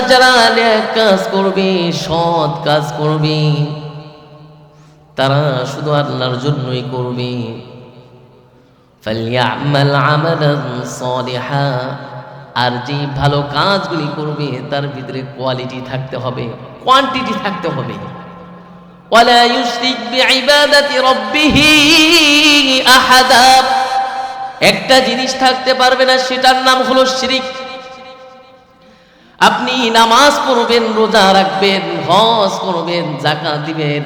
যারা কাজ করবে, সৎ কাজ করবে, তারা শুধু আল্লাহর জন্যই করবে। আর যে ভালো কাজগুলি করবে, তার ভিতরে কোয়ালিটি থাকতে হবে কোয়ান্টিটি থাকতে হবে। একটা জিনিস থাকতে পারবে না, সেটার নাম হলো শিরিক। আপনি নামাজ পড়বেন, রোজা রাখবেন, হজ করবেন, জাকাত দিবেন।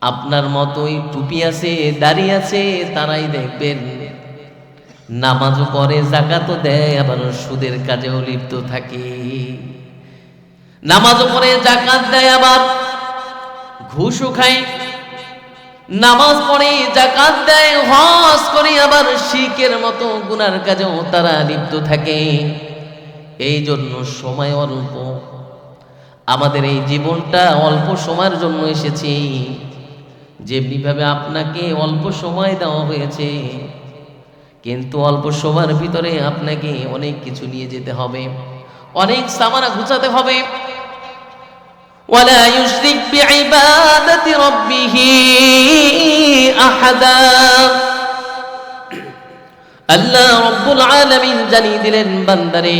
আপনার মতোই টুপি আছে, দাড়ি আছে, তারাই দেখবেন। নামাজও পড়ে, জাকাতও দেয়, আবার সুদের কাজেও লিপ্ত থাকে। নামাজও পড়ে, জাকাত দেয়, আবার ঘুষও খায়। নামাজ পড়ে, জাকাত দেয়, হজ করে, আবার শিখের মতো গুনার কাজেও তারা লিপ্ত থাকে। এই জন্য সময় অল্প আমাদের এই জীবনটা অল্প সময়ের জন্য এসেছি যেমনিভাবে আপনাকে অল্প সময় দেওয়া হয়েছে কিন্তু অল্প সময়ের ভিতরে আপনাকে অনেক কিছু নিয়ে যেতে হবে অনেক সামানা ঘুচাতে হবে ولا يشرك بعبادة ربه أحدا আল্লাহ রব্বুল আলামিন জানিয়ে দিলেন বান্দারে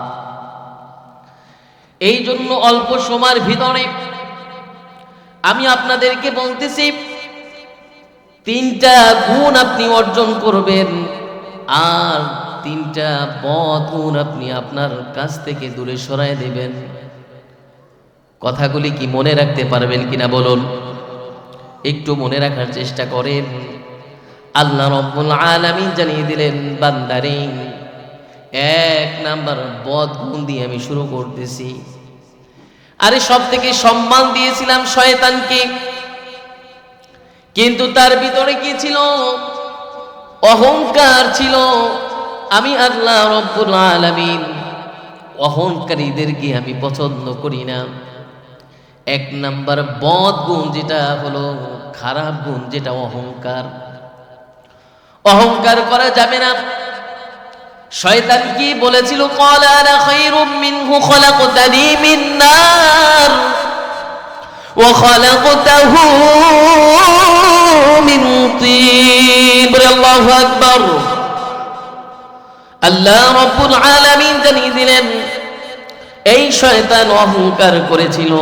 এই জন্য অল্প সময়ের ভিতরে আমি আপনাদেরকে বলতেছি, তিনটা গুণ আপনি অর্জন করবেন আর তিনটা বদ গুণ আপনি আপনার কাছ থেকে দূরে সরায় দেবেন। কথাগুলি কি মনে রাখতে পারবেন কিনা বলুন? একটু মনে রাখার চেষ্টা করেন। আল্লাহ রব্বুল আলামিন জানিয়ে দিলেন, বান্দারে, এক নাম্বার বদ গুণ দিয়ে আমি শুরু করতেছি। আরে সব থেকে সম্মান দিয়েছিলাম শয়তানকে। কিন্তু তার ভিতরে কি ছিল? অহংকার ছিল। আমি আল্লাহ রব্বুল আলামিন অহংকারীদেরকে আমি পছন্দ করি না। এক নাম্বার বদ গুণ যেটা হলো, খারাপ গুণ যেটা অহংকার। অহংকার করা যাবে না। শয়তান কি বলেছিল? ক্বালা আনা খায়রুম মিনহু খলাকতানি মিন নার ওয়া খলাকতাহু মিন তিন। বলে আল্লাহু আকবার। আল্লাহ রাব্বুল আলামিন জানিয়ে দিলেন, এই শয়তান অহংকার করেছিল।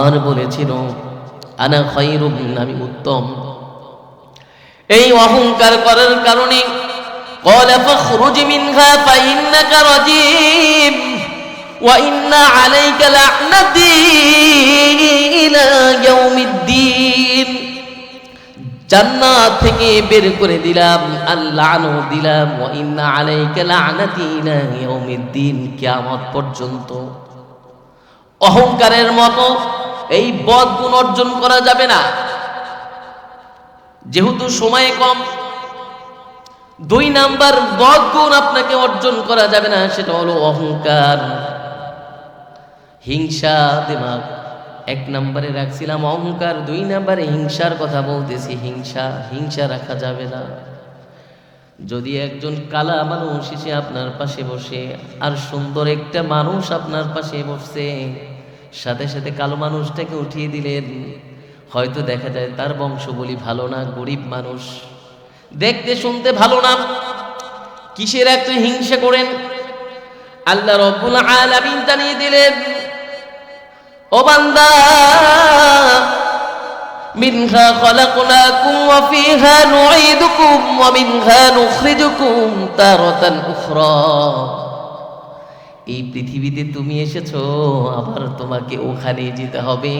আর বলেছিল, আনা খৈরুম আমি উত্তম। এই অহংকার করার কারণে قال فاخرج منها فإنك رجيم وإن عليك لعنتي إلى يوم الدين জান্নাত থেকে বের করে দিলাম আল্লাহ দিলাম ওয়া ইন্না আলাইকা লা'নাতি ইলা ইয়াউমিদ্দিন কিয়ামত পর্যন্ত অহংকারের মতো এই বদ গুণ অর্জন করা যাবে না যেহেতু সময় কম দুই নাম্বার বদ গুণ আপনাকে অর্জন করা যাবে না, সেটা হলো অহংকার। হিংসা দিমাগ। এক নম্বরে রাখছিলাম অহংকার, দুই নম্বরে হিংসার কথা বলতেছি, হিংসা হিংসা রাখা যাবে না। যদি একজন কালা মানুষ এসে আপনার পাশে বসে, আর সুন্দর একটা মানুষ আপনার পাশে বসছে সাথে সাথে কালো মানুষটাকে উঠিয়ে দিলেন, হয়তো দেখা যায় তার বংশ বলি ভালো না, গরিব মানুষ। দেখতে, শুনতে ভালো না। কিসের এত হিংসা করেন? আল্লাহ রব্বুল আলামিন জানিয়ে দিলেন, ও বান্দা, মিনহা খলাকনাকুম ওয়া ফিহা নুঈদুকুম ওয়া মিনহা নুখরিজুকুম তারাতান উখরা। এই পৃথিবীতে তুমি এসেছ, আবার তোমাকে ওখানে যেতে হবে।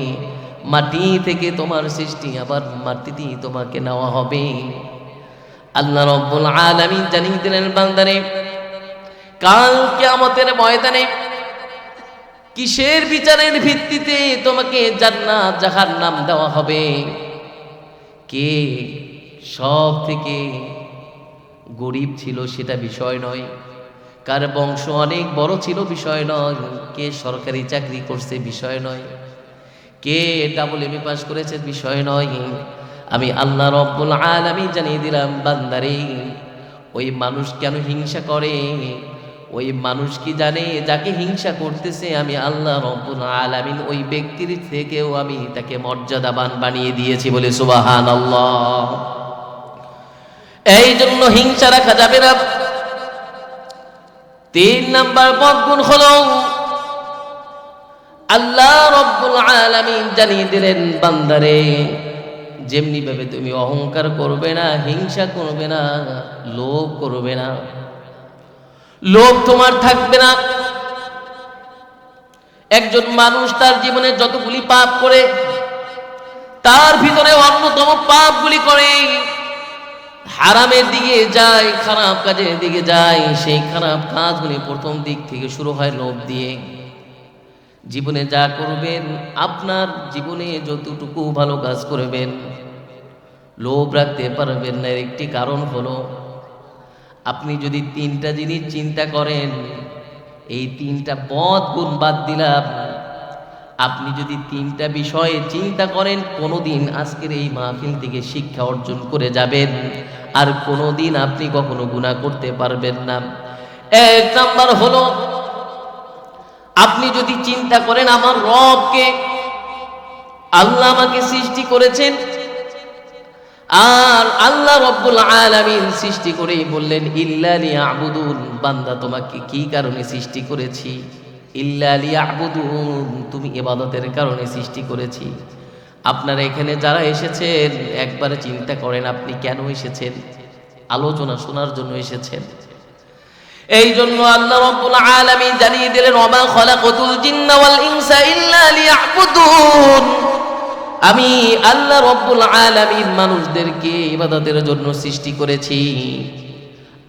মাটি থেকে তোমার সৃষ্টি, আবার মাটিতেই তোমাকে নেওয়া হবে। আল্লাহ রব্বুল আলামিন জানিয়ে দিলেন বান্দারে, কাল কিয়ামতের ময়দানে কিসের বিচারের ভিত্তিতে তোমাকে জান্নাত, জাহান্নাম দেওয়া হবে? কে সব থেকে গরিব ছিল সেটা বিষয় নয়, কার বংশ অনেক বড় ছিল বিষয় নয়, কে সরকারি চাকরি করছে বিষয় নয়, কে ডাবল এম পাস করেছে বিষয় নয় আমি আল্লাহ রব্বুল আলামি জানিয়ে দিলাম, বান্দারে, ওই মানুষ কেন হিংসা করে? ওই মানুষ কি জানে? যাকে হিংসা করতেছে, আমি আল্লাহ রব্বুল আলামিন ওই ব্যক্তির থেকেও আমি তাকে মর্যাদাবান বানিয়ে দিয়েছি বলে সুবাহান আল্লাহ এই জন্য হিংসা রাখা যাবে না। তিন নাম্বার বদগুণ হলো, আল্লাহ রব্বুল আলামিন জানিয়ে দিলেন, বান্দারে যেমনি ভাবে তুমি অহংকার করবে না, হিংসা করবে না, লোভ করবে না। লোভ তোমার থাকবে না। একজন মানুষ তার জীবনে যতগুলি পাপ করে, তার ভিতরে অন্যতম পাপগুলি করে। হারামের দিকে যায়, খারাপ কাজের দিকে যায়, সেই খারাপ কাজগুলি প্রথম দিক থেকে শুরু হয় লোভ দিয়ে। জীবনে যা করবেন, আপনার জীবনে যতটুকু ভালো কাজ করবেন, লোভ রাখতে পারবেন না। একটি কারণ হলো, আপনি যদি তিনটা জিনিস চিন্তা করেন, এই তিনটা বদ গুণ বাদ দিলাম। আপনি যদি তিনটা বিষয়ে চিন্তা করেন, কোনোদিন আজকের এই মাহফিল থেকে শিক্ষা অর্জন করে যাবেন। আর কোনোদিন আপনি কখনো গুণা করতে পারবেন না। এক নাম্বার হলো আপনি যদি চিন্তা করেন আমার রবকে আল্লাহ আমাকে সৃষ্টি করেছেন, আর আল্লাহ রব্বুল আলামিন সৃষ্টি করেই বললেন ইল্লালি আবুদুন বান্দা, তোমাকে কি কারণে সৃষ্টি করেছি? ইল্লালি আবুদুন তুমি ইবাদতের কারণে সৃষ্টি করেছি। আপনারা এখানে যারা এসেছেন, একবার চিন্তা করেন আপনি কেন এসেছেন? আলোচনা শোনার জন্য এসেছেন। এই জন্য আল্লাহ রাব্বুল আলামিন জানিয়ে দিলেন, ওমা খলাকাতুল জিন্না ওয়াল ইনসা ইল্লা লিয়াবুদুন। আমি আল্লাহ রব্বুল আলামিন মানুষদেরকে ইবাদতের জন্য সৃষ্টি করেছি।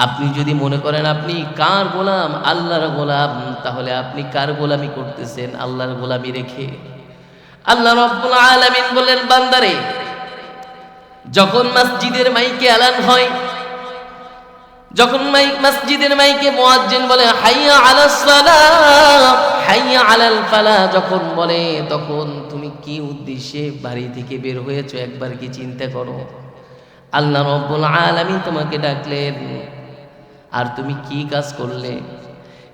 আপনি যদি মনে করেন আপনি কার গোলাম? আল্লাহর গোলাম, তাহলে আপনি কার গোলামি করতেছেন? আল্লাহর গোলামি রেখে। আল্লাহ রব্বুল আলামিন বললেন, বান্দারে, যখন মসজিদের মাইকে এলান হয় যখন মাইক মসজিদের মাইকে মুয়াজ্জিন বলে, হাইয়া আলাস হাইয়া আলাল ফালা, যখন বলে, তখন তুমি কি উদ্দেশ্যে বাড়ি থেকে বের হয়েছো? একবার কি চিন্তা করো? আল্লাহ রব্বুল আলামিন তোমাকে ডাকলেন। আর তুমি কি কাজ করলে?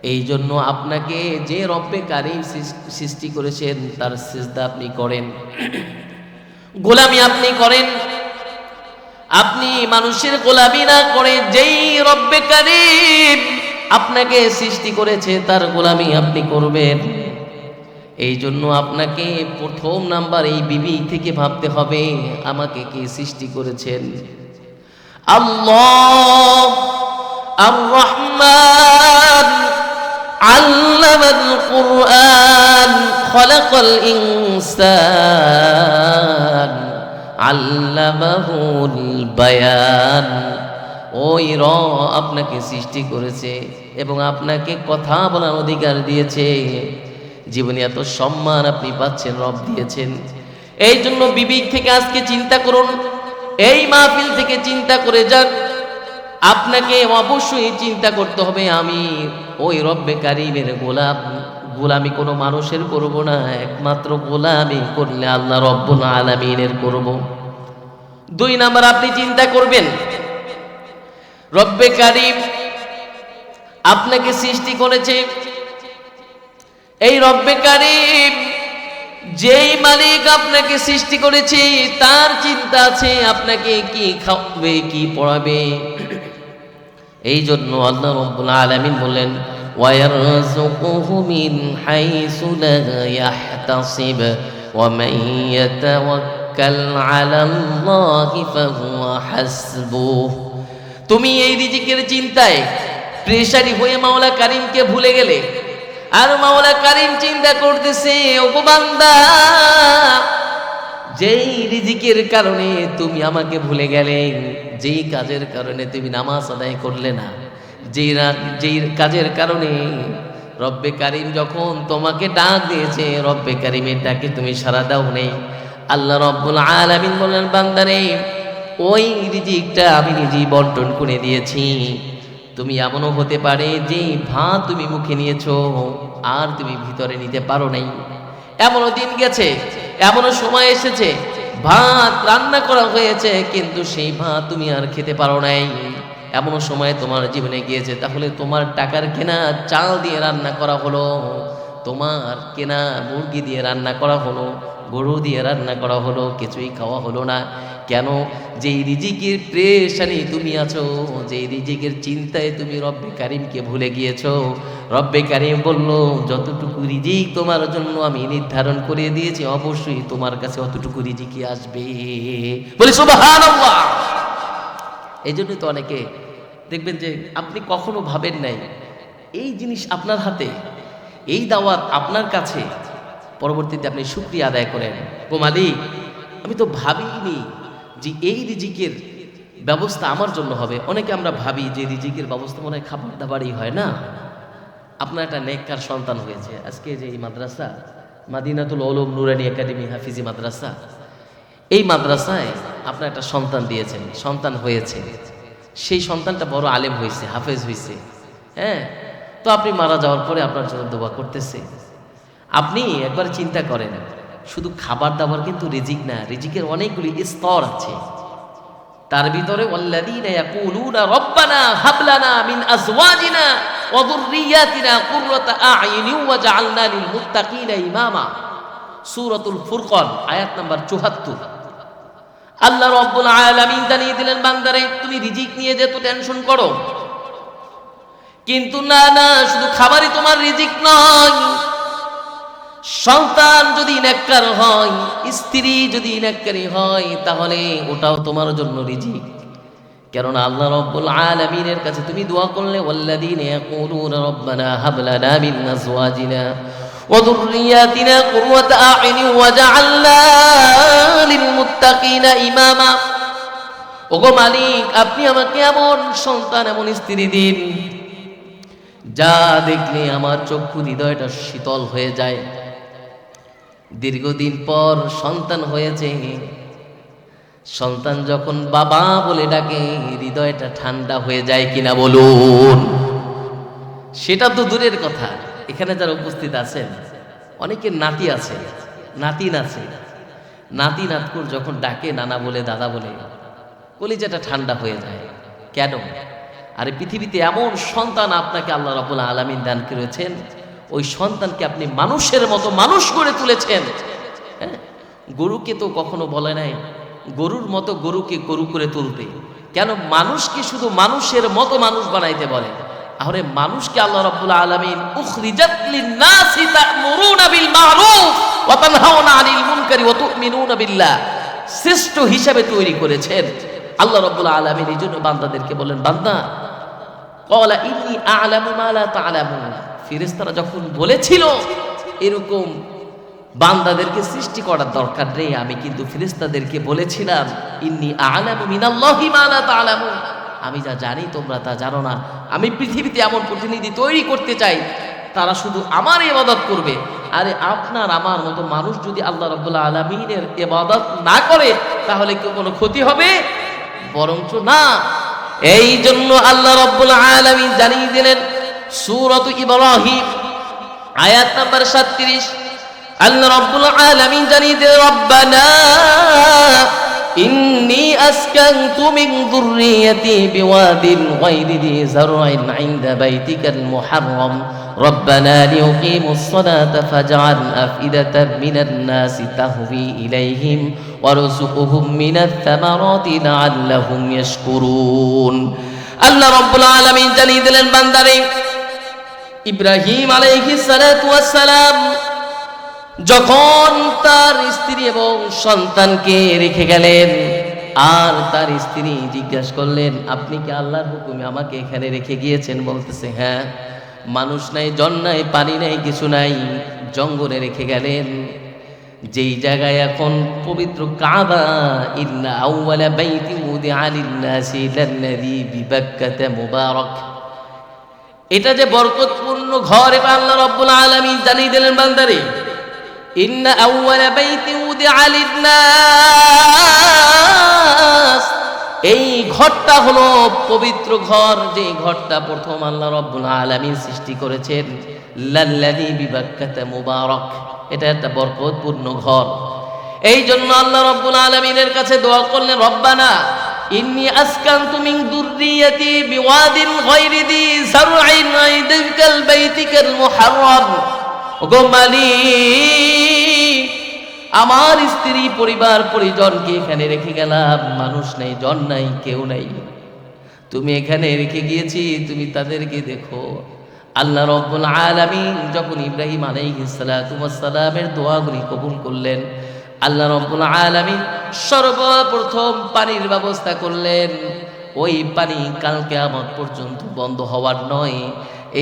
এই জন্য আপনাকে যে রব্বে কারিম সৃষ্টি করেছেন, তার সিজদা আপনি করেন। গোলামি আপনি করেন। আপনি মানুষের গোলামি না করে যেই রব্বে কারিম আপনাকে সৃষ্টি করেছে, তার গোলামি আপনি করবেন। এই জন্য আপনাকে প্রথম নাম্বার এই বিবি থেকে ভাবতে হবে, আমাকে কে সৃষ্টি করেছেন? আল্লাহ আর ইনসান। আল্লামাহুল বায়ান। ওই র আপনাকে সৃষ্টি করেছে এবং আপনাকে কথা বলার অধিকার দিয়েছে। জীবনে এত সম্মান আপনি পাচ্ছেন, রব দিয়েছেন। এই জন্য বিবেক থেকে আজকে চিন্তা করুন, এই মাহফিল থেকে চিন্তা করে যান আপনাকে অবশ্যই চিন্তা করতে হবে আমি ওই রব্বে কারিমের গোলাপ গোলামি কোনো মানুষের করব না, একমাত্র গোলামি করলে আল্লাহ রব্বুল আলামিনের করব। দুই নাম্বার আপনি চিন্তা করবেন, রব্বে কারিম আপনাকে সৃষ্টি করেছে। এই রব্বে কারিম যেই মালিক আপনাকে সৃষ্টি করেছে, তার চিন্তা আছে আপনাকে কি খাওয়াবে, কি পড়াবে। এই জন্য আল্লাহ রব্বুল আলামিন বললেন ويرزقه من حيث لا يحتسب ومن يتوكل على الله فهو حسبه তুমি এই রিজিকের চিন্তায় প্রেশারি হয়ে মাওলা কারিমকে ভুলে গেলে আর মাওলা কারিম চিন্তা করতেছে ওগো বান্দা যেই রিজিকের কারণে তুমি আমাকে ভুলে গেলে যেই কাজের কারণে তুমি নামাজ আদায় করলে না যেই যেই কাজের কারণে রব্বে কারিম যখন তোমাকে ডাক দিয়েছে, রব্বে কারিমের ডাকে তুমি সারা দাও নেই। আল্লাহ রব্বুল আলামিন বললেন, বান্দারে, ওই রিজিকটা আমি নিজেই বন্টন করে দিয়েছি। তুমি এমনও হতে পারে যে ভাত তুমি মুখে নিয়েছো, আর তুমি ভিতরে নিতে পারো নাই। এমনও দিন গেছে, এমনও সময় এসেছে, ভাত রান্না করা হয়েছে, কিন্তু সেই ভাত তুমি আর খেতে পারো নাই। এমনও সময় তোমার জীবনে গিয়েছে, তাহলে তোমার টাকার কেনা চাল দিয়ে রান্না করা হলো, তোমার কেনা মুরগি দিয়ে রান্না করা হলো, গরু দিয়ে রান্না করা হলো, কিছুই খাওয়া হলো না। কেন? যেই রিজিকের প্রেশানি তুমি আছো, যেই রিজিকের চিন্তায় তুমি রব্বে কারিমকে ভুলে গিয়েছো, রব্বে কারিম বলল, যতটুকু রিজিক তোমার জন্য আমি নির্ধারণ করে দিয়েছি, অবশ্যই তোমার কাছে অতটুকু রিজিকই আসবে। বলি, সুবহানাল্লাহ! এই জন্যই তো অনেকে দেখবেন যে আপনি কখনো ভাবেন নাই, এই জিনিস আপনার হাতে, এই দাওয়াত আপনার কাছে। পরবর্তীতে আপনি শুক্রিয়া আদায় করেন। ও মালিক, আমি তো ভাবিনি যে এই রিজিকের ব্যবস্থা আমার জন্য হবে। অনেকে আমরা ভাবি যে রিজিকের ব্যবস্থা মনে হয় খাবার দাবারই হয় না। আপনার একটা নেককার সন্তান হয়েছে। আজকে যে এই মাদ্রাসা, মাদিনাতুল ওলম নুরানি একাডেমি হাফিজি মাদ্রাসা, এই মাদ্রাসায় আপনার একটা সন্তান দিয়েছেন। সন্তান হয়েছে। সেই সন্তানটা বড় আলেম হয়েছে হাফেজ হয়েছে হ্যাঁ? তো আপনি মারা যাওয়ার পরে আপনার জন্য দোয়া করতেছে। আপনি একবার চিন্তা করেন, শুধু খাবার দাবার কিন্তু রিজিক না, রিজিকের অনেকগুলি স্তর আছে। তার ভিতরে, ওয়াল্লাযীনা ইয়াকুলুনা রব্বানা হাব লানা মিন আয়াত নাম্বার 74 আল্লাহ রব্বুল আলামিন জানিয়ে দিলেন, বান্দারে, তুমি রিজিক নিয়ে যেত টেনশন করো। কিন্তু না না, শুধু খাবারই তোমার রিজিক নয়। সন্তান যদি নেককার হয়, স্ত্রী যদি নেককারি হয়, তাহলে ওটাও তোমার জন্য রিজিক। কেননা আল্লাহ রব্বুল আলামিনের কাছে তুমি দোয়া করলে, ওয়াল্লাযীনা ইয়াকুলুনা রব্বানা হাব মিন কুররাতা আ'ইনি ওয়াজআলনা লিল মুত্তাকিনা ইমামা ওগো মালিক, আপনি আমাকে এমন সন্তান, এমন স্ত্রী দিন, যা দেখলে আমার চক্ষু হৃদয়টা শীতল হয়ে যায়। দীর্ঘদিন পর সন্তান হয়েছে। সন্তান যখন বাবা বলে ডাকে, হৃদয়টা ঠান্ডা হয়ে যায় কিনা বলুন। সেটা তো দূরের কথা। এখানে যারা উপস্থিত আছেন, অনেকের নাতি আছে, নাতিন আছে। নাতি নাতকুর যখন ডাকে, নানা বলে, দাদা বলে, কলিজাটা ঠান্ডা হয়ে যায়। কেন? আরে পৃথিবীতে এমন সন্তান আপনাকে আল্লাহ রবুল আলমিন দান করেছেন, ওই সন্তানকে আপনি মানুষের মতো মানুষ করে তুলেছেন। হ্যাঁ? গরুকে তো কখনো বলে নাই, গরুর মতো গরুকে গরু করে তুলতে। কেন? মানুষকে শুধু মানুষের মতো মানুষ বানাইতে বলে। তাহলে মানুষকে আল্লাহ রাব্বুল আলামিন উখরিজাত লিন-নাসি তা'মুরুনা বিল মা'রুফ ওয়া তানহাউনা আনিল মুনকারি ওয়া তু'মিনুনা বিল্লাহ। শ্রেষ্ঠ হিসাবে তৈরি করেছেন। আল্লাহ রাব্বুল আলামিন এই জন্য বান্দাদেরকে বলেন বান্দা কলা ইন্নি আ'লামু মা লা তা'লামুন। ফেরেশতারা যখন বলেছিল, এরকম বান্দাদেরকে সৃষ্টি করার দরকার নেই, আমি কিন্তু ফেরেশতাদেরকে বলেছিলাম, ইন্নি আ'লামু মিনাল্লাহি মা লা তা'লামুন। আমি যা জানি, তোমরা তা জানো না। আমি পৃথিবীতে এমন প্রতিনিধি তৈরি করতে চাই, তারা শুধু আমার ইবাদত করবে। আরে আপনার, আমার মতো মানুষ যদি আল্লাহ রাব্বুল আলামিনের ইবাদত না করে, তাহলে কি কোনো ক্ষতি হবে? বরঞ্চ না। এই জন্য আল্লাহ রাব্বুল আলামিন জানিয়ে দিলেন, সূরাত ইব্রাহিম, আয়াত নাম্বার 37 আল্লাহ রাব্বুল আলামিন জানিয়ে দিলেন, রব্বানা إني أسكنت من ذريتي بواد غير ذي زرع عند بيتك المحرم ربنا ليقيموا الصلاة فاجعل أفئدة من الناس تهوي إليهم وارزقهم من الثمرات لعلهم يشكرون الله رب العالمين جليد للبندرين إبراهيم عليه الصلاة والسلام যখন তার স্ত্রী এবং সন্তানকে রেখে গেলেন, আর তার স্ত্রী জিজ্ঞাসা করলেন, আপনি কি আল্লাহর হুকুমে আমাকে এখানে রেখে গিয়েছেন? বলতেছে হ্যাঁ মানুষ নাই, জন নাই, পানি নাই, কিছু নাই, জঙ্গলে রেখে গেলেন। যেই জায়গায় এখন পবিত্র মুবারাক। এটা যে বরকতপূর্ণ ঘর, এটা আল্লাহ রব্বুল আলামিন জানিয়ে দিলেন বান্দারে। ইন্না আউওয়ালা বাইতি উদিআ লিন-নাস। এই ঘরটা হলো পবিত্র ঘর যে ঘরটা প্রথম আল্লাহ রব্বুল আলামিন সৃষ্টি করেছেন। লাল্লাযী বিবাক্কাতা মুবারক। এটা একটা বরকতপূর্ণ ঘর। এই জন্য আল্লাহ রব্বুল আলামিনের কাছে দোয়া করলেন, রব্বানা, ইন্নী আসকানতু মিন দুররিয়াতি বিওয়াদিন গায়রি দি যার'ইন ইনদাকাল বাইতিকাল মুহাররম। আমার স্ত্রী পরিবার পরিজনকে এখানে রেখে গেলাম, মানুষ নেই, জন নাই, কেউ নাই। তুমি এখানে রেখে গিয়েছি, তুমি তাদেরকে দেখো। আল্লাহ রব্বুল আলামিন যখন ইব্রাহিম আলাইহিস সালামের দোয়াগুলি কবুল করলেন, আল্লাহ রব্বুল আলামিন সর্বপ্রথম পানির ব্যবস্থা করলেন। ওই পানি কালকে আমার পর্যন্ত বন্ধ হওয়ার নয়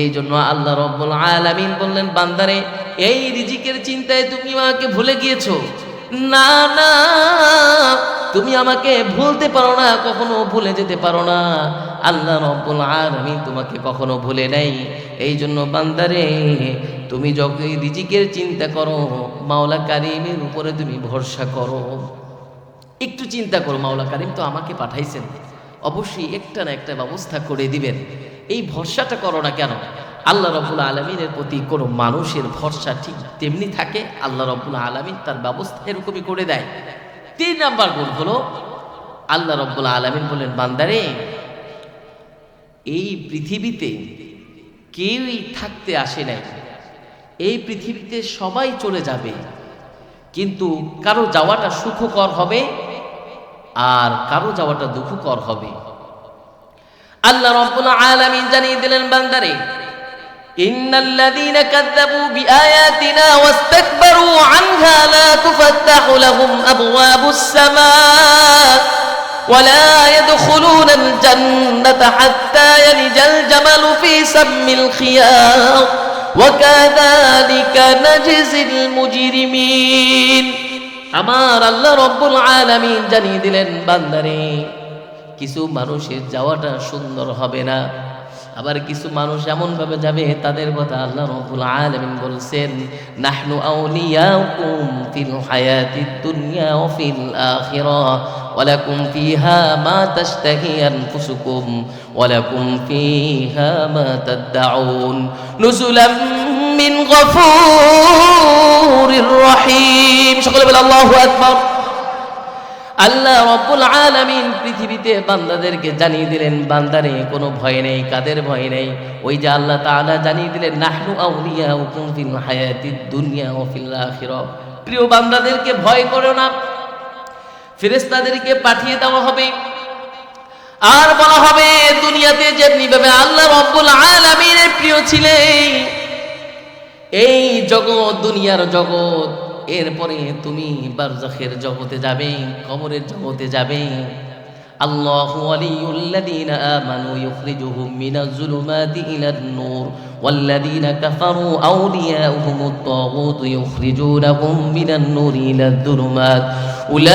এই জন্য আল্লাহ রব্বুল আলামিন বললেন, বান্দারে, এই রিজিকের চিন্তায় তুমি আমাকে ভুলে গিয়েছো? না না, তুমি আমাকে ভুলতে পারো না, কখনো ভুলে যেতে পারো না। আল্লাহ রব্বুল আলামিন তোমাকে কখনো ভুলে নাই। এই জন্য বান্দারে, তুমি যখন রিজিকের চিন্তা করো, মাওলা কারিমের উপরে তুমি ভরসা করো। একটু চিন্তা করো, মাওলা কারিম তো আমাকে পাঠাইছেন। অবশ্যই একটা না একটা ব্যবস্থা করে দিবেন। এই ভরসাটা করো না কেন? আল্লাহ রব্বুল আলমিনের প্রতি কোনো মানুষের ভরসা ঠিক তেমনি থাকে, আল্লাহ রব্বুল আলমিন তার ব্যবস্থা এরকমই করে দেয়। তিন নাম্বার গুণ হলো, আল্লাহ রব্বুল আলমিন বললেন, বান্দারে, এই পৃথিবীতে কেউই থাকতে আসে নাই। এই পৃথিবীতে সবাই চলে যাবে, কিন্তু কারও যাওয়াটা সুখকর হবে আর কারও যাওয়াটা দুঃখকর হবে। আল্লাহ রব্বুল আলামিন জানিয়ে দিলেন বান্দারে ইন্নাল্লাযীনা কাযযাবু বিআয়াতিনা ওয়াস্তাকবারু আনহা লা তুফাত্তাহু লাহুম আবওয়াবুস সামা' ولا يدخلون الجنة حتى يلج الجمل في سم الخياط وكذلك نجزي المجرمين আমার আল্লাহ রব্বুল আলামিন জানিয়ে দিলেন বান্দারে কিছু মানুষের যাওয়াটা সুন্দর হবে না। আবার কিছু মানুষ এমনভাবে যাবে, তাদের কথা আল্লাহ রব্বুল আলামিন বলছেন, নাহনু আউলিয়াকুম ফিল হায়াতিদ দুনিয়া ওয়া ফিল আখিরাহ ওয়ালাকুম ফিহা মা তাশতাহি আনফুসুকুম, ওয়ালাকুম ফিহা মা তাদউন নুজুলাম মিন গফুরির রহিম। সকলে বলে, আল্লাহু আকবার। আল্লাহ রব্বুল আলামিন পৃথিবীতে বান্দাদেরকে জানিয়ে দিলেন বান্দারে কোনো ভয় নেই, কাদের ভয় নেই। ওই যে আল্লাহ তাআলা জানিয়ে দিলেন, নাহনু আউলিয়াউকুম ফিল হায়াতিদ দুনিয়া ওয়া ফিল প্রিয় বান্দাদেরকে ভয় করো না। ফেরেশতাদেরকে পাঠিয়ে দেওয়া হবে। আর বলা হবে, দুনিয়াতে যেমনি ভাবে আল্লাহ রব্বুল আলামিনের প্রিয় ছিলেন, এই জগৎ, দুনিয়ার জগৎ এরপরে তুমি বারজাখের জগতে যাবে কবরের জগতে যাবে আল্লাহ ওয়ালিউল্লাযীনা আমানু ইখরিজুহুম মিনাজ জুলুমাতি ইলান নূর والذين كفروا أولياؤهم الطاغوت يخرجونهم من النور إلى الظلمات أولئك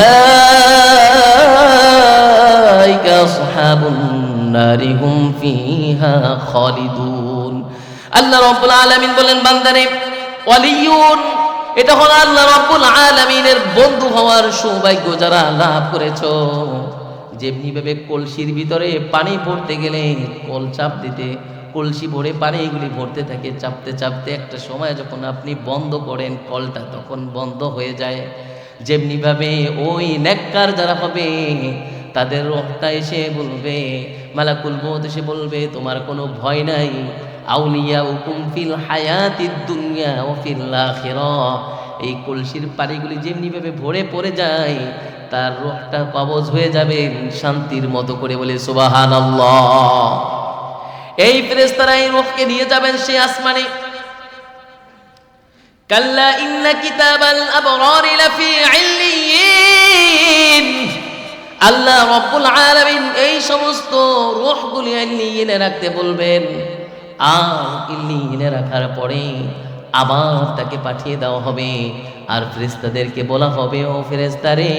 أصحاب النار هم فيها خالدون আল্লাহ রব্বুল আলামিন বলেন বান্দারে ওয়ালিউন এটা হলো আল্লাহ রব্বুল আলামিনের বন্ধু হওয়ার সৌভাগ্য যারা লাভ করেছ। যেমনি ভাবে কলসির ভিতরে পানি পড়তে গেলে কল চাপ দিতে, কলসি ভরে পানি এগুলি ভরতে থাকে, চাপতে চাপতে একটা সময় যখন আপনি বন্ধ করেন, কলটা তখন বন্ধ হয়ে যায়। যেমনি ভাবে ওই নেককার যারা হবে, তাদের রোহটা এসে বলবে, মালাকুল মত এসে বলবে, তোমার কোনো ভয় নাই আউলিয়া উকুম ফিল হায়াতিদ দুনিয়া ও ফিল আখিরাহ এই কলসির পানিগুলি যেমনি ভাবে ভরে পড়ে যায়, তার রোহটা কবজ হয়ে যাবে শান্তির মতো করে বলে সুবাহান এই ফেরেস্তারা এই রোহকে নিয়ে যাবেন সে আসমানে। কাল্লা ইন্না কিতাবাল আবরার লাফি ইল্লিয়িন। আল্লাহ রব্বুল আলামিন এই সমস্ত রূহগুলি ইল্লিয়িনে রাখতে বলবেন। আর ইল্লিয়িনে রাখার পরে আবার তাকে পাঠিয়ে দেওয়া হবে। আর ফেরেস্তাদেরকে বলা হবে, ও ফেরেস্তারে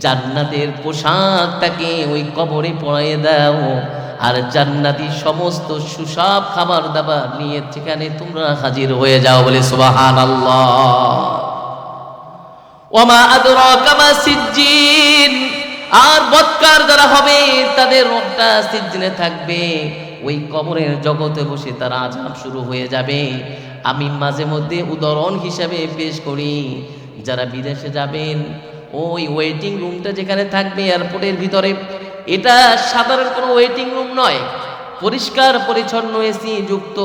জান্নাতের পোশাক তাকে ওই কবরে পড়াইয়ে দাও। আর জান্নাতি সমস্ত সুসব খাবার দাবার নিয়ে সেখানে তোমরা হাজির হয়ে যাও বলে সুবাহান ওমা আদরাকা মা সিজ্জিন। আর বৎকার যারা হবে, তাদের রোগটা সিজ্জিনে থাকবে। ওই কবরের জগতে বসে তার আজাব শুরু হয়ে যাবে। আমি মাঝে মধ্যে উদাহরণ হিসাবে পেশ করি, যারা বিদেশে যাবেন, ওই ওয়েটিং রুমটা যেখানে থাকবে এয়ারপোর্টের ভিতরে, এটা সাধারণ কোনো ওয়েটিং রুম নয়, পরিষ্কার পরিচ্ছন্ন এসি যুক্ত।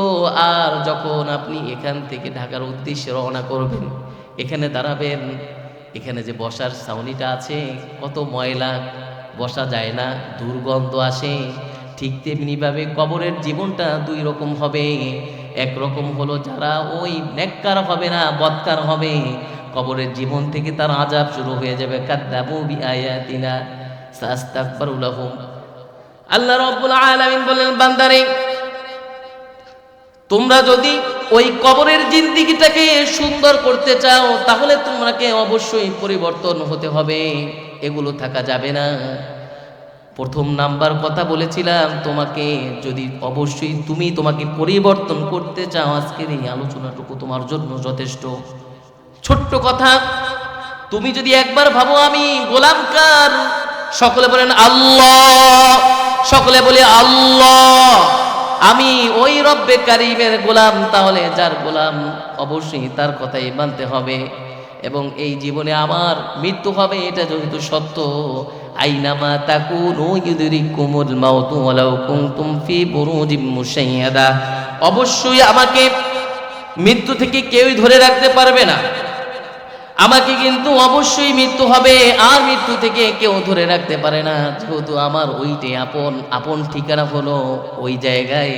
আর যখন আপনি এখান থেকে ঢাকার উদ্দেশ্যে রওনা করবেন, এখানে দাঁড়াবেন, এখানে যে বসার ছাউনিটা আছে, কত ময়লা, বসা যায় না, দুর্গন্ধ আসে। ঠিক তেমনিভাবে কবরের জীবনটা দুই রকম হবে। একরকম হলো যারা ওই নেককার হবে না, বৎকার হবে। কবরের জীবন থেকে তার আজাব শুরু হয়ে যাবে। কাদ্দাবু বি আয়াতিনা সাস্তাগফিরু লাহুম। আল্লাহ রাব্বুল আলামিন বলেন বান্দারে, তোমরা যদি ওই কবরের জিন্দিগিটাকে সুন্দর করতে চাও, তাহলে তোমাকে অবশ্যই পরিবর্তন হতে হবে। এগুলো থাকা যাবে না। প্রথম নাম্বার কথা বলেছিলাম, তোমাকে যদি অবশ্যই তুমি তোমাকে পরিবর্তন করতে চাও, আজকের এই আলোচনাটুকু তোমার জন্য যথেষ্ট। ছোট্ট কথা, তুমি যদি একবার ভাবো আমি গোলামকার সকলে বলেন আল্লাহ, সকলে বলে আল্লাহ, আমি ওই রব্বে কারিমের গোলাম, তাহলে যার গোলাম অবশ্যই তার কথাই মানতে হবে। এবং এই জীবনে আমার মৃত্যু হবে, এটা যেহেতু সত্য। আইনামা তাকুনু ইউদরিকুমুল মাউতু ওয়ালাউ কুনতুম ফি বুরুজিম মুশাইয়াদা। অবশ্যই আমাকে মৃত্যু থেকে কেউই ধরে রাখতে পারবে না। আমাকে কিন্তু অবশ্যই মৃত্যু হবে, আর মৃত্যু থেকে কেউ ধরে রাখতে পারে না। যেহেতু আমার ওইটাই আপন আপন ঠিকানা হলো ওই জায়গায়।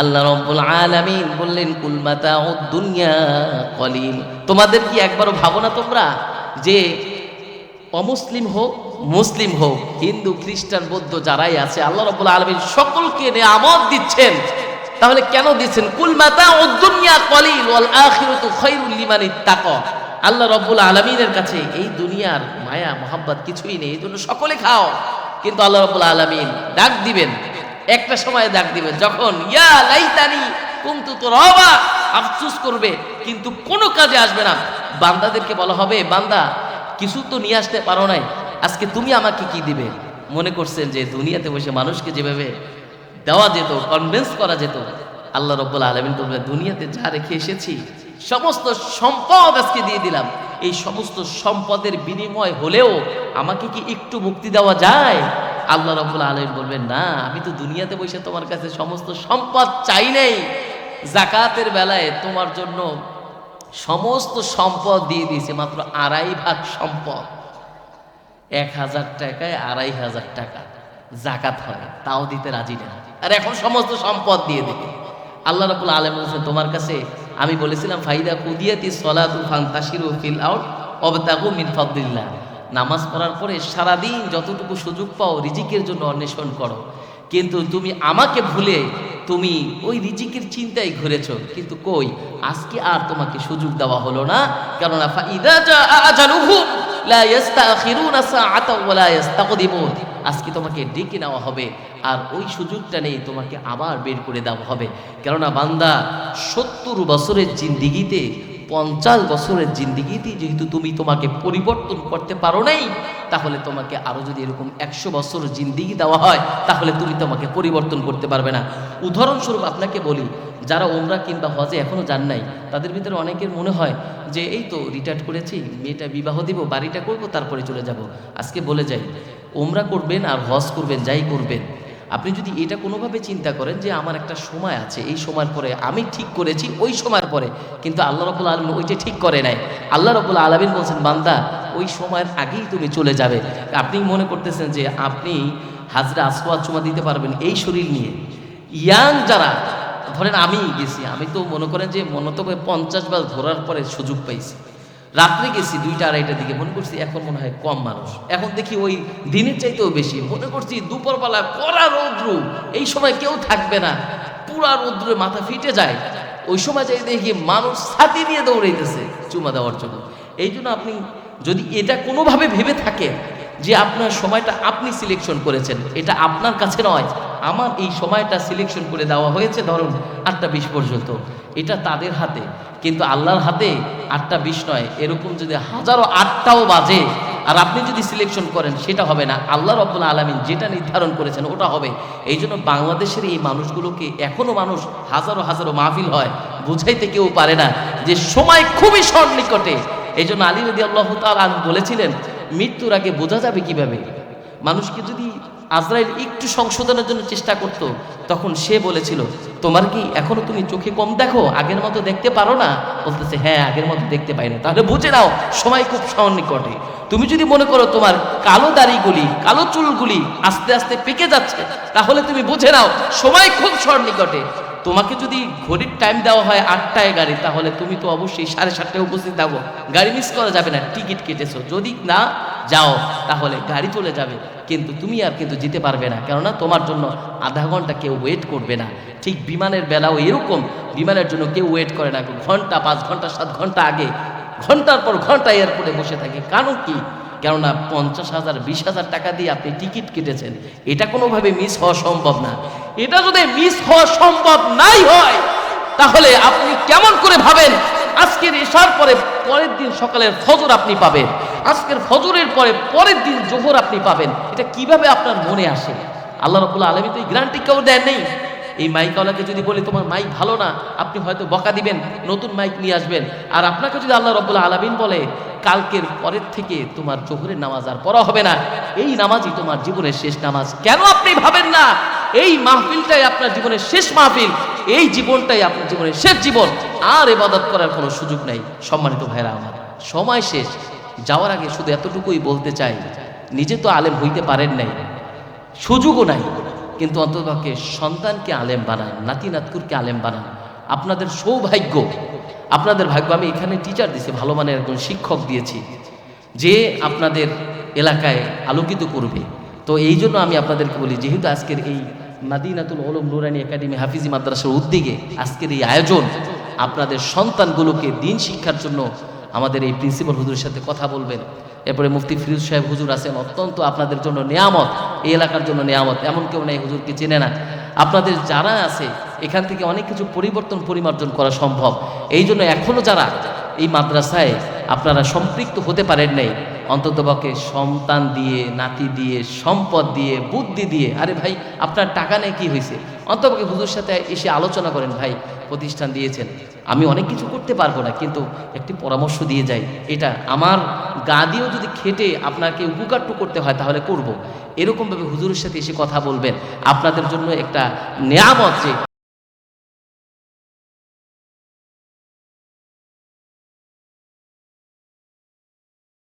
আল্লাহ রব্বুল আলামিন বললেন কুলমাতা ও দুনিয়া কলিল। তোমাদের কি একবারও ভাবো না তোমরা যে অমুসলিম হোক, মুসলিম হোক, হিন্দু, খ্রিস্টান, বৌদ্ধ, যারাই আছে, আল্লাহ রব্বুল আলমিন সকলকে নিয়ামত দিচ্ছেন। তাহলে কেন দিচ্ছেন? কুল মাতা ও দুনিয়া কলিল ওয়াল আখিরাতু খায়রুল লিমান ইত্তাকা। আল্লাহ রব্বুল আলমিনের কাছে এই দুনিয়ার মায়া, মোহাব্বত কিছুই নেই, এই জন্য সকলে খাও। কিন্তু আল্লাহ রব্বুল আলমিন ডাক দিবেন একটা সময় ডাক দিবে, যখন, ইয়া লাইতানি কুনতু তুরাবা আফসুস করবে, কিন্তু কোনো কাজে আসবে না। বান্দাদেরকে বলা হবে, বান্দা, কিছু তো নিয়ে আসতে পারো নাই, আজকে তুমি আমাকে কি দিবে? মনে করছেন যে দুনিয়াতে বসে মানুষকে যেভাবে দেওয়া যেত কনভিন্স করা যেত, আল্লাহ রব্বুল আলমিন বলবে, দুনিয়াতে যা রেখে এসেছি, সমস্ত সম্পদ আজকে দিয়ে দিলাম। এই সমস্ত সম্পদের বিনিময় হলেও আমাকে কি একটু মুক্তি দেওয়া যায়? আল্লাহ রব্বুল আলম বলবেন, না, আমি তো দুনিয়াতে বসে তোমার কাছে সমস্ত সম্পদ চাই নাই। জাকাতের বেলায় তোমার জন্য সমস্ত সম্পদ দিয়ে দিয়েছে, মাত্র আড়াই ভাগ সম্পদ। এক হাজার টাকায় আড়াই হাজার টাকা জাকাত হয় তাও দিতে রাজি না। আর এখন সমস্ত সম্পদ দিয়ে দেবে। আল্লাহ রাবুল আলম বলছেন, তোমার কাছে আমি বলেছিলাম, ফাইদা কুদিয়াতি সলাতু ফান্তাসিরু ফিল আউট অবতাগু মিন ফদলিল্লাহ। নামাজ পড়ার পরে সারাদিন যতটুকু সুযোগ পাও রিজিকের জন্য অন্বেষণ করো। কিন্তু তুমি আমাকে ভুলে তুমি ওই রিজিকের চিন্তায় ঘুরেছ। কিন্তু কই? আজকে আর তোমাকে সুযোগ দেওয়া হলো না। কেননা আজকে তোমাকে ডেকে নেওয়া হবে আর ওই সুযোগটা নেই তোমাকে আবার বের করে দেওয়া হবে। কেননা বান্দা, সত্তর বছরের জিন্দিগিতে পঞ্চাশ বছরের জিন্দিগিতে যেহেতু তুমি তোমাকে পরিবর্তন করতে পারো নাই, তাহলে তোমাকে আরও যদি এরকম একশো বছর জিন্দিগি দেওয়া হয়, তাহলে তুমি তোমাকে পরিবর্তন করতে পারবে না। উদাহরণস্বরূপ আপনাকে বলি, যারা ওমরা কিংবা হজে এখনও যান নাই, তাদের ভিতরে অনেকের মনে হয় যে, এই তো রিটায়ার্ড করেছি, মেয়েটা বিবাহ দিব, বাড়িটা করব, তারপরে চলে যাব। আজকে বলে যাই ওমরা করবেন আর হজ করবেন, যাই করবেন। আপনি যদি এটা কোনোভাবে চিন্তা করেন যে আমার একটা সময় আছে, এই সময়ের পরে আমি ঠিক করেছি, ওই সময়ের পরে। কিন্তু আল্লাহ রবুল আলমিন ওইটা ঠিক করে নাই। আল্লাহ রবুল আলমিন বলছেন, বান্দা, ওই সময়ের আগেই তুমি চলে যাবে। আপনি মনে করতেছেন যে আপনি হাজরা আসওয়াদ চুমা দিতে পারবেন এই শরীর নিয়ে। ইয়াং যারা, ধরেন আমি গেছি, আমি তো মনে করেন যে মনে তো পঞ্চাশ বার ধরার পরে সুযোগ পাইছি। রাত্রে গেছি দুইটা আড়াইটার দিকে, মনে করছি এখন মনে হয় কম মানুষ। এখন দেখি ওই দিনের চাইতেও বেশি। মনে করছি দুপুরবেলা কড়া রৌদ্র, এই সময় কেউ থাকবে না। পুরা রৌদ্রে মাথা ফিটে যায়। ওই সময় যাই দেখি মানুষ ছাতি নিয়ে দৌড়াইতেছে চুমা দেওয়ার জন্য। এই জন্য আপনি যদি এটা কোনোভাবে ভেবে থাকেন যে আপনার সময়টা আপনি সিলেকশন করেছেন, এটা আপনার কাছে নয়। আমার এই সময়টা সিলেকশন করে দেওয়া হয়েছে ধরুন আটটা বিশ পর্যন্ত। এটা তাদের হাতে। কিন্তু আল্লাহর হাতে আটটা বিশ নয়। এরকম যদি হাজারো আটটাও বাজে, আর আপনি যদি সিলেকশন করেন, সেটা হবে না। আল্লাহ রব্বুল আলমিন যেটা নির্ধারণ করেছেন, ওটা হবে। এই জন্য বাংলাদেশের এই মানুষগুলোকে এখনও মানুষ হাজারো হাজারো মাহফিল হয়, বুঝাইতে কেউ পারে না যে সময় খুবই সন্নিকটে। এই জন্য আলী রদি আল্লাহ তাল বলেছিলেন মৃত্যুর আগে বোঝা যাবে কীভাবে? মানুষকে যদি আজরাইল একটু সংশোধনের জন্য চেষ্টা করত। তখন সে বলেছিল, তোমার কি এখনও তুমি চোখে কম দেখো? আগের মতো দেখতে পারো না? বলতেছে হ্যাঁ আগের মতো দেখতে পাই না। তাহলে বুঝে নাও, সময় খুব সন্নিকটে। তুমি যদি মনে করো তোমার কালো দাড়িগুলি, কালো চুলগুলি আস্তে আস্তে পেকে যাচ্ছে, তাহলে তুমি বুঝে নাও, সময় খুব সন্নিকটে। তোমাকে যদি ঘড়ির টাইম দেওয়া হয় আটটায় গাড়ি, তাহলে তুমি তো অবশ্যই সাড়ে সাতটায় উপস্থিত থাকব গাড়ি মিস করা যাবে না, টিকিট কেটেছো। যদি না যাও, তাহলে গাড়ি চলে যাবে। কিন্তু তুমি আর কিন্তু যেতে পারবে না। কেননা তোমার জন্য আধা ঘণ্টা কেউ ওয়েট করবে না। ঠিক বিমানের বেলাও এরকম। বিমানের জন্য কেউ ওয়েট করে না। ঘণ্টা, পাঁচ ঘণ্টা, সাত ঘণ্টা আগে। ঘণ্টার পর ঘণ্টা এয়ারপোর্টে বসে থাকে। কারণ কি? কেননা পঞ্চাশ হাজার, বিশ হাজার টাকা দিয়ে আপনি টিকিট কেটেছেন। এটা কোনোভাবে মিস হওয়া সম্ভব না। এটা যদি মিস হওয়া সম্ভব নাই হয়, তাহলে আপনি কেমন করে ভাবেন? আজকের এসার পরে পরের দিন সকালের ফজর আপনি পাবেন। আজকের ফজরের পরে, পরের দিন জোহর আপনি পাবেন। এটা কীভাবে আপনার মনে আসে? আল্লাহ রবুল্লা আলমী তো এই গ্যারান্টি কেউ দেন নেই। এই মাইকওয়ালাকে যদি বলি, তোমার মাইক ভালো না, আপনি হয়তো বকা দিবেন, নতুন মাইক নিয়ে আসবেন। আর আপনাকে যদি আল্লাহ রব্বুল্লাহ আলমিন বলে, কালকের পরের থেকে তোমার জোহরের নামাজ আর পড়া হবে না। এই নামাজই তোমার জীবনের শেষ নামাজ। কেন আপনি ভাবেন না? এই মাহফিলটাই আপনার জীবনের শেষ মাহফিল। এই জীবনটাই আপনার জীবনের শেষ জীবন। আর এবাদত করার কোনো সুযোগ নাই। সম্মানিত ভাইরা আমার, সময় শেষ। যাওয়ার আগে শুধু এতটুকুই বলতে চাই, নিজে তো আলেম হইতে পারেন নাই, সুযোগও নাই, কিন্তু অন্ততপক্ষে সন্তানকে আলেম বানান, নাতি নাতকুরকে আলেম বানান। আপনাদের সৌভাগ্য, আপনাদের ভাগ্য, আমি এখানে টিচার দিয়েছি ভালো মানের একজন শিক্ষক দিয়েছি, যে আপনাদের এলাকায় আলোকিত করবে। তো এই জন্য আমি আপনাদেরকে বলি, যেহেতু আজকের এই মাদিনাতুল ওলম নুরানি একাডেমি হাফিজি মাদ্রাসার উদ্যোগে আজকের এই আয়োজন, আপনাদের সন্তানগুলোকে দিন শিক্ষার জন্য আমাদের এই প্রিন্সিপাল হুজুরের সাথে কথা বলবেন। এরপরে মুফতি ফিরুজ সাহেব হুজুর আছেন, অত্যন্ত আপনাদের জন্য নেয়ামত, এই এলাকার জন্য নেয়ামত। এমন কেউ নেই হুজুরকে চেনে না। আপনাদের যারা আছে, এখান থেকে অনেক কিছু পরিবর্তন, পরিমার্জন করা সম্ভব। এই জন্য এখনও যারা এই মাদ্রাসায় আপনারা সম্পৃক্ত হতে পারেন নাই অন্ততপক্ষে সন্তান দিয়ে, নাতি দিয়ে, সম্পদ দিয়ে, বুদ্ধি দিয়ে, আরে ভাই, আপনার টাকা নেই কি হয়েছে? অন্ততপক্ষে হুজুর সাথে এসে আলোচনা করেন, ভাই, প্রতিষ্ঠান দিয়েছেন। আমি অনেক কিছু করতে পারব না, কিন্তু একটি পরামর্শ দিয়ে যাই। এটা আমার গা দিয়েও যদি খেটে আপনাকে উপকারটু করতে হয়, তাহলে করব। এরকমভাবে হুজুরের সাথে এসে কথা বলবেন। আপনাদের জন্য একটা নেয়ামত যে